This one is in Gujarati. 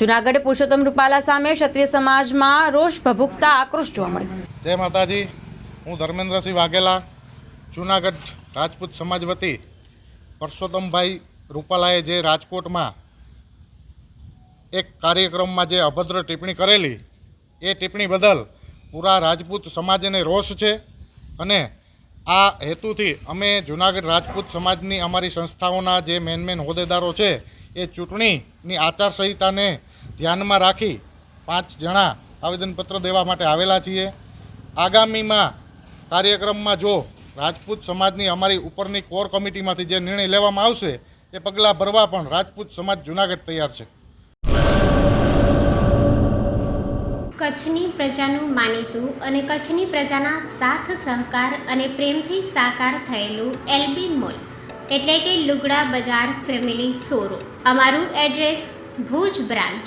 જુનાગઢ પુરુષોત્તમ રૂપાલા સામે ક્ષત્રિય સમાજમાં રોષ ભભૂકતા આક્રોશ જોવા મળ્યો. જય માતાજી. હું ધર્મેન્દ્રસિંહ વાઘેલા, જુનાગઢ રાજપૂત સમાજ વતી પરસોત્તમભાઈ રૂપાલાએ જે રાજકોટમાં એક કાર્યક્રમમાં જે અભદ્ર ટિપ્પણી કરેલી, એ ટિપ્પણી બદલ પૂરા રાજપૂત સમાજને રોષ છે અને આ હેતુથી અમે જુનાગઢ રાજપૂત સમાજની અમારી સંસ્થાઓના જે મેન મેન હોદ્દેદારો છે, એ ચૂંટણીની આચારસંહિતાને ધ્યાનમાં રાખી પાંચ જણા આવેદનપત્ર દેવા માટે આવેલા છીએ. આગામીમાં કાર્યક્રમમાં જો રાજપૂત સમાજની અમારી ઉપરની કોર કમિટીમાંથી જે નિર્ણય લેવામાં આવશે, એ પગલાં ભરવા પણ રાજપૂત સમાજ જૂનાગઢ તૈયાર છે. કચ્છની પ્રજાનું માનીતું અને કચ્છની પ્રજાના સાથ, સહકાર અને પ્રેમથી સાકાર થયેલું એલબી મોલ, એટલે કે લુગડા બજાર ફેમિલી શોરૂમ. અમારું address Bhuj branch.